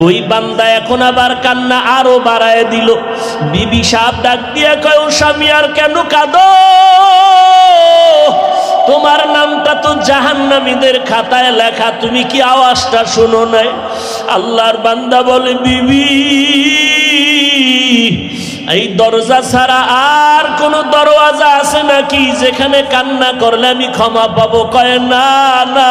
ওই বান্দা এখন আবার কান্না আরও বাড়ায় দিল। বিবি সাপ ডাক দিয়া কয়, "ও স্বামী, আর কেন কাঁদো? তোমার নামটা তো জাহান্নামীদের খাতায় লেখা, তুমি কি আওয়াজটা শোনো নাই? আল্লাহর বান্দা বলে, বিবি, এই দরজা ছাড়া আর কোন দরওয়াজা আছে নাকি? যেখানে কান্না করলে আমি ক্ষমা পাবো। কয়, না না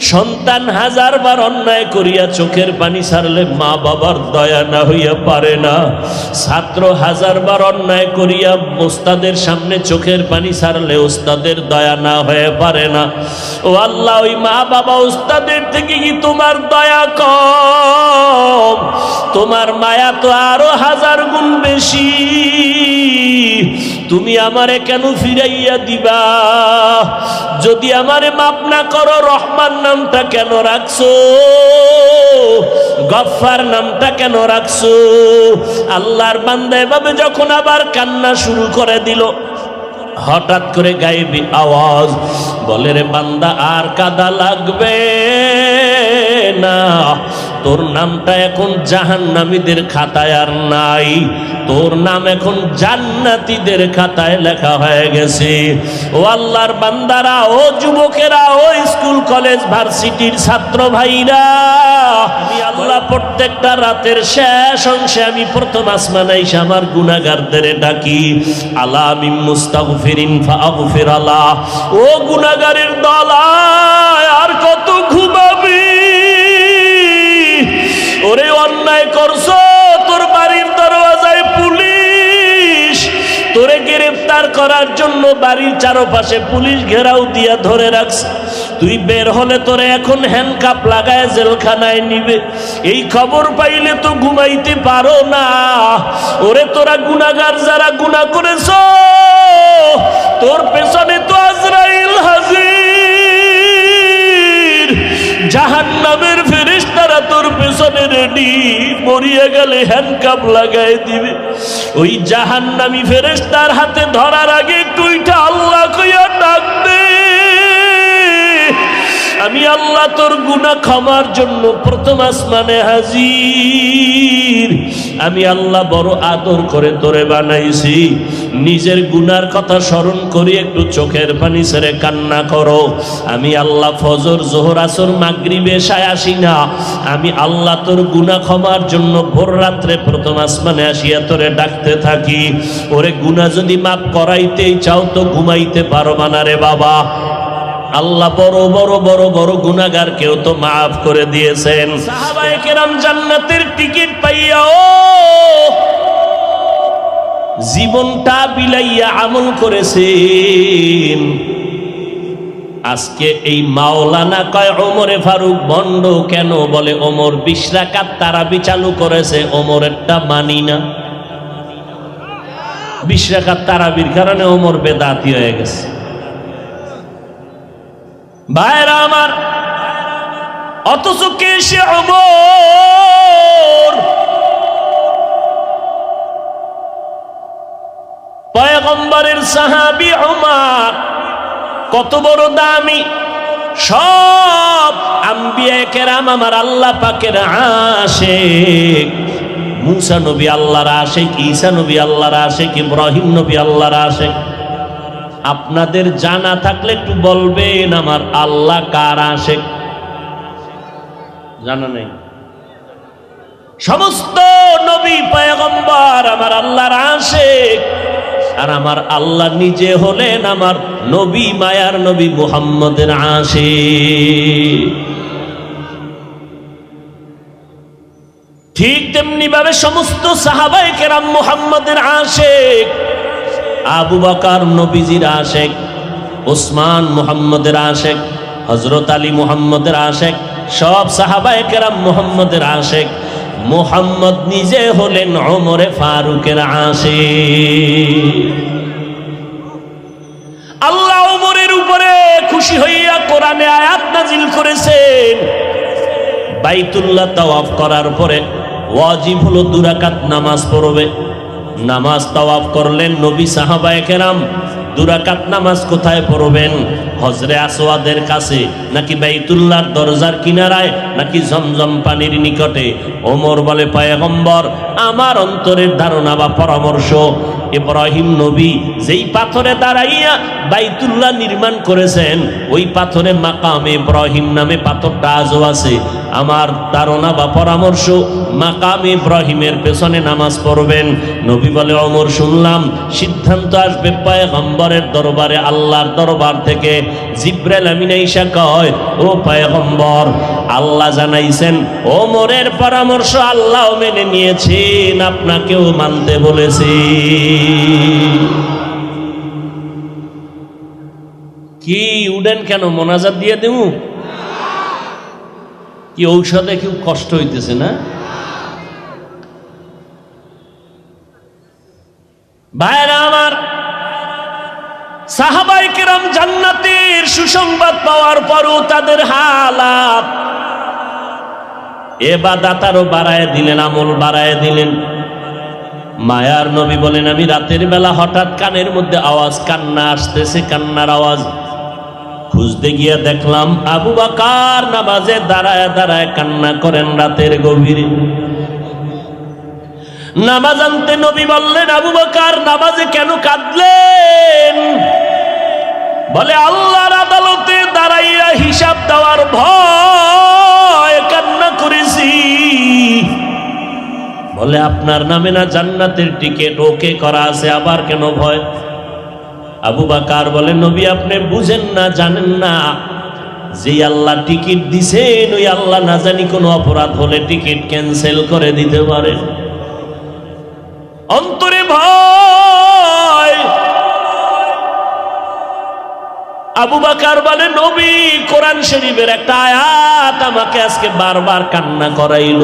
সন্তান হাজার বার অন্যায় করিয়া চোখের পানি ছাড়লে মা বাবার দয়া না হইয়া পারে না। ছাত্র হাজার বার অন্যায় করিয়া ওস্তাদের সামনে চোখের পানি ছাড়লে ওস্তাদের দয়া না হয়ে পারে না। ও আল্লাহ, ওই মা বাবা ওস্তাদের থেকে কি তোমার দয়া কম? তোমার মায়া তো আরও হাজার গুণ বেশি। তুমি আমারে কেন ফিরাইয়া দিবা? যদি আমারে মাপ না করো, রহমান নামটা কেন রাখছো? গফার নামটা কেন রাখছো? আল্লাহর বান্দা এভাবে যখন আবার কান্না শুরু করে দিল, হঠাৎ করে গাইবি আওয়াজ বলে, রে বান্দা, আর কাদা লাগবে না। তোর নামটা এখন জাহান্নামীদের খাতায় আর নাই। তোর নাম এখন জান্নাতীদের খাতায় লেখা হয়ে গেছে। ও আল্লাহর বান্দারা, ও যুবকেরা, ও স্কুল, কলেজ, ভার্সিটির ছাত্র ভাইরা, আমি আল্লাহ প্রত্যেকটা রাতের শেষ অংশে আমি প্রথম আসমান আমার গুনাগারদের ডাকি। আলা আমি মুস্তাগফিরিন ফাগফির আলা ও গুনাগারের দল ওরে অন্যায় করছ, তোর বাড়ির দরওয়াজায় পুলিশ। তোরে গ্রেফতার করার জন্য বাড়ির চারপাশে পুলিশ ঘেরাও দিয়া ধরে রাখছে। তুই বের হলে তোরে এখন হ্যান্ডকাপ লাগায় জেলখানায় নিবে। এই খবর পাইলে তো ঘুমাইতে পারো না। ওরে তোরা গুনাগার যারা গুনাহ করেছ, তোর পেছনে মরিয়ে মরিয়া গেলে হ্যান্ডকাপ লাগাই দিবে। ওই জাহান্নামি ফেরেস্তার হাতে ধরার আগে তুইটা আল্লাহ কইয়া ডাকবে আমি আল্লাহ তোর গুনাহ ক্ষমার জন্য প্রথম আসমানে হাজির। আমি আল্লাহ বড় আদর করে তোরে বানাইছি। নিজের গুনার কথা স্মরণ করি, একটু চোখের পানি ছেড়ে কান্না করো। আমি আল্লাহ ফজর, জোহর, আসর মাগরি বেশায় আসি না। আমি আল্লাহ তোর গুনাহ ক্ষমার জন্য ভোর রাত্রে প্রথম আসমানে আসিয়া তোরে ডাকতে থাকি। ওরে গুনাহ যদি মাপ করাইতেই চাও তো ঘুমাইতে পারবা না বাবা। আল্লাহ বড় বড় বড় বড় গুনাগার কেউ তো মাফ করে দিয়েছেন। জান্নাতের টিকিট পাইয়াও জীবনটা বিলাইয়া আমল করেছেন। আজকে এই মাওলানা কয়, ওমরে ফারুক বন্ড কেন বলে, ওমর বিশ রাকাত তারাবি চালু করেছে, ওমরেরটা মানি না। বিশ রাকাত তারাবির কারণে ওমর বেদাতি হয়ে গেছে। ভাইরা আমার, অথচ কে সে পয়গম্বরের সাহাবি অমার কত বড় দামি, সব আম্বিয়া কেরাম আমার আল্লাহ পাকের আশেক। মুসা নবী আল্লাহর আশেক, ঈসা নবী আল্লাহর আশেক, ইব্রাহিম নবী আল্লাহর আশেক। আপনাদের জানা থাকলে একটু বলবেন আমার আল্লাহ কার আশেক জানা নেই। সমস্ত নবী পয়গম্বর আমার আল্লাহর আশেক আর আমার আল্লাহ নিজে হলেন আমার নবী মায়ার নবী মুহাম্মদের আশেক। ঠিক তেমনি ভাবে সমস্ত সাহাবাই কেরাম মুহাম্মদের আশেক আবু বকার নবীজির আশেক ওসমান মুহাম্মদের আশেক হজরত আলী মুহাম্মদের আশেক, সব সাহাবায়ে কেরাম মুহাম্মদের আশেক। মোহাম্মদ নিজে হলেন অমরে ফারুকের আসে আল্লাহ ওমরের উপরে খুশি হইয়া কোরআনে আয়াত নাজিল করেছেন। বাইতুল্লাহ তাওয়াফ করার পরে ওয়াজিব হলো দুরাকাত নামাজ পড়বে। নামাজ তাওয়াফ করলেন নবী সাহাবায়ে কেরাম। দুরাকাত নামাজ কোথায় পড়বেন? হজরে আসওয়াদের কাছে, নাকি বাইতুল্লাহর দরজার কিনারায়, নাকি জমজম পানির নিকটে? ওমর বলে, পায়গম্বর, আমার অন্তরের ধারণা বা পরামর্শ, ইব্রাহিম নবী যেই পাথরে দাঁড়াইয়া বাইতুল্লাহ নির্মাণ করেছেন, ওই পাথরে মাকাম ইব্রাহিম নামে পাথরটা আজও আছে। আমার ধারণা বা পরামর্শ, মাকাম ইব্রাহিমের পেছনে নামাজ পড়বেন। নবী বলে অমর শুনলাম, সিদ্ধান্ত আসবে পায়গম্বরের দরবারে, আল্লাহর দরবার থেকে। জিব্রাইল আমিন ঈশা কয়, ও পায়গম্বর, আল্লাহ জানাইছেন ওমরের পরামর্শ আল্লাহ মেনে নিয়েছেন, আপনাকেও মানতে বলেছি। কি উডেন কেন, মোনাজাত দিয়ে দেবো কি ঔষধে কেউ কষ্ট হইতেছে না ভাইরা আমার সাহাবাই জান্নাতের সুসংবাদ পাওয়ার পরও তাদের হালাত। এবাদাতারও বাড়ায় দিলেন, আমল বাড়ায় দিলেন। মায়ার নবী বলেন, আমি রাতের বেলা হঠাৎ কানের মধ্যে আওয়াজ, কান্না আসতেছে, কান্নার আওয়াজ। খুঁজতে গিয়ে দেখলাম, আবু বাকার নামাজে দাঁড়ায় দাঁড়ায় কান্না করেন রাতের গভীরে। নামাজ আনতে নবী বললেন, আবু বাকার, নামাজে কেন কাঁদলেন? বলে, আল্লাহর আদালতে দাঁড়াইয়া হিসাব দেওয়ার ভয় কান্না করেছি। বলে, আপনার নামে না জান্নাতের টিকিট? ওকে করা আছে, আবার কেন ভয়? আবু বাকার বলে, নবী, আপনি বুঝেন না, জানেন না। যে আল্লাহ টিকিট দিছেন, ওই আল্লাহ না জানি কোনো অপরাধ হলে টিকিট ক্যান্সেল করে দিতে পারেন। অন্তরে আবু বাকার বলে, নবী, কোরআন শরীফের একটা আয়াত আমাকে আজকে বারবার কান্না করাইল।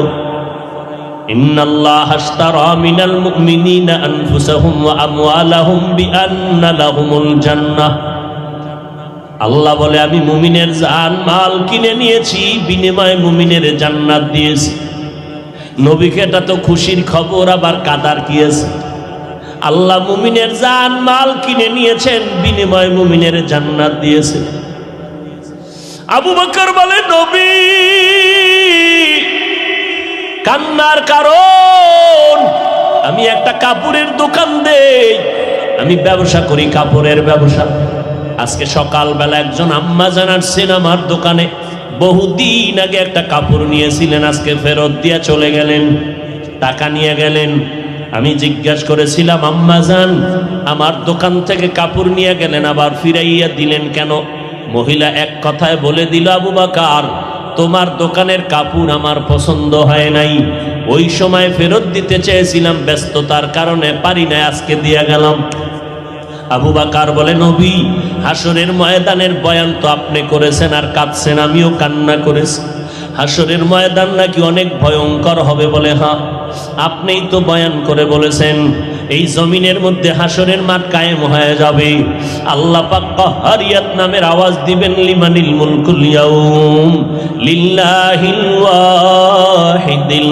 আল্লাহ বলে, আমি মুমিনের জান, মাল কিনে নিয়েছি, বিনিময় মুমিনের জান্নাত দিয়েছি। নবীকে এটা তো খুশির খবর, আবার কাদার কিয়েছে আল্লাহ মুমিনের জান মাল কিনে নিয়েছেন, বিনিময় মুমিনের জান্নাত দিয়েছে। আবু বকর বলে, নবী, কান্নার কারণ, আমি একটা কাপড়ের দোকান দেই, আমি ব্যবসা করি কাপড়ের ব্যবসা। আজকে সকালবেলা একজন আম্মা জানার সিনেমার দোকানে বহুদিন আগে একটা কাপড় নিয়েছিলেন, আজকে ফেরত দিয়ে চলে গেলেন, টাকা নিয়ে গেলেন। আমি জিজ্ঞাসা করেছিলাম, আম্মা জান, আমার দোকান থেকে কাপড় নিয়ে গেলেন, আবার ফিরাইয়া দিলেন কেন? মহিলা এক কথায় বলে দিল, আবু বাকার, তোমার দোকানের কাপড় আমার পছন্দ হয় নাই। ওই সময় ফেরত দিতে চেয়েছিলাম ব্যস্ততার কারণে পারি না আজকে দিয়ে গেলাম। আবু বাকার বলে, নবী হাসরের ময়দানের বয়ান তো আপনি করেছেন আর কাঁদছেন, আমিও কান্না করেছি। হাসরের ময়দান নাকি অনেক ভয়ঙ্কর হবে বলে হ্যাঁ আপনিই তো বয়ান করে বলেছেন, এই জমিনের মধ্যে হাসরের মাঠ কায়েম হয়ে যাবে। আল্লাহ পাক কাহারিয়াত নামের আওয়াজ দিবেন, লিমানিল মুলকুল ইয়াউম লিল্লাহিল ওয়াহিদিল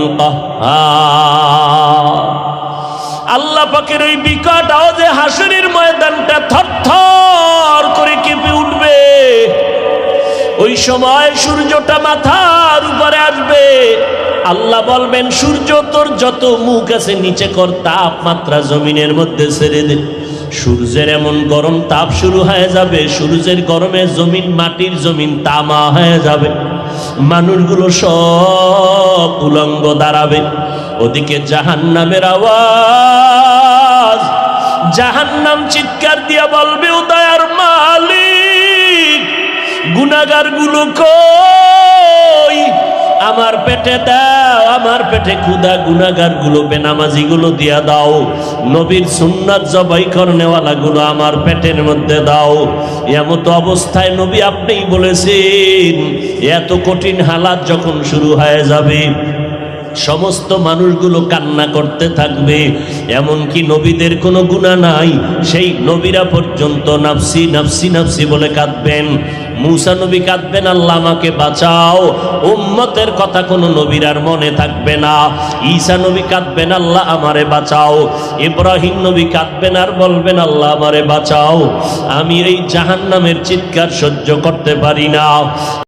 আল্লাহ পাকের ওই বিকট আওয়াজে হাসরের ময়দানটা থরথর ওই সময় সূর্যটা মাথার উপরে আসবে। আল্লাহ বলবেন, সূর্য তোর যত মুখ আছে নিচে কর, তাপমাত্রা জমিনের মধ্যে ছেড়ে দে। সূর্যের এমন গরম তাপ শুরু হয়ে যাবে, সূর্যের গরমে জমিন, মাটির জমিন তামা হয়ে যাবে। মানুষগুলো সব উলঙ্গ দাঁড়াবে। ওদিকে জাহান নামের আওয়াজ, জাহান্নাম চিৎকার দিয়া বলবে, উদয়ার মালিক গুনাগারগুলো কই? আমার পেটে দাও, আমার পেটে ক্ষুদা গুনাগারগুলো বেনামাজি গুলো দিয়া দাও। নবীর সুন্নাত জবাই করনেওয়ালা গুলো আমার পেটের মধ্যে দাও। এমত অবস্থায় নবী আপনিই বলেছেন, এত কঠিন হালাত যখন শুরু হয়ে যাবে, সমস্ত মানুষগুলো কান্না করতে থাকবে। এমনকি নবীদের কোনো গুণা নাই, সেই নবীরা পর্যন্ত নাফসি নাফসি নাফসি বলে কাঁদবেন। মুসা নবী কাঁদবেন, আল্লাহ আমাকে বাঁচাও। উম্মতের কথা কোনো নবীর আর মনে থাকবে না। ঈসা নবী কাঁদবেন, আল্লাহ আমারে বাঁচাও। ইব্রাহিম নবী কাঁদবেন আর বলবেন, আল্লাহ আমারে বাঁচাও। আমি এই জাহান্নামের চিৎকার সহ্য করতে পারি না।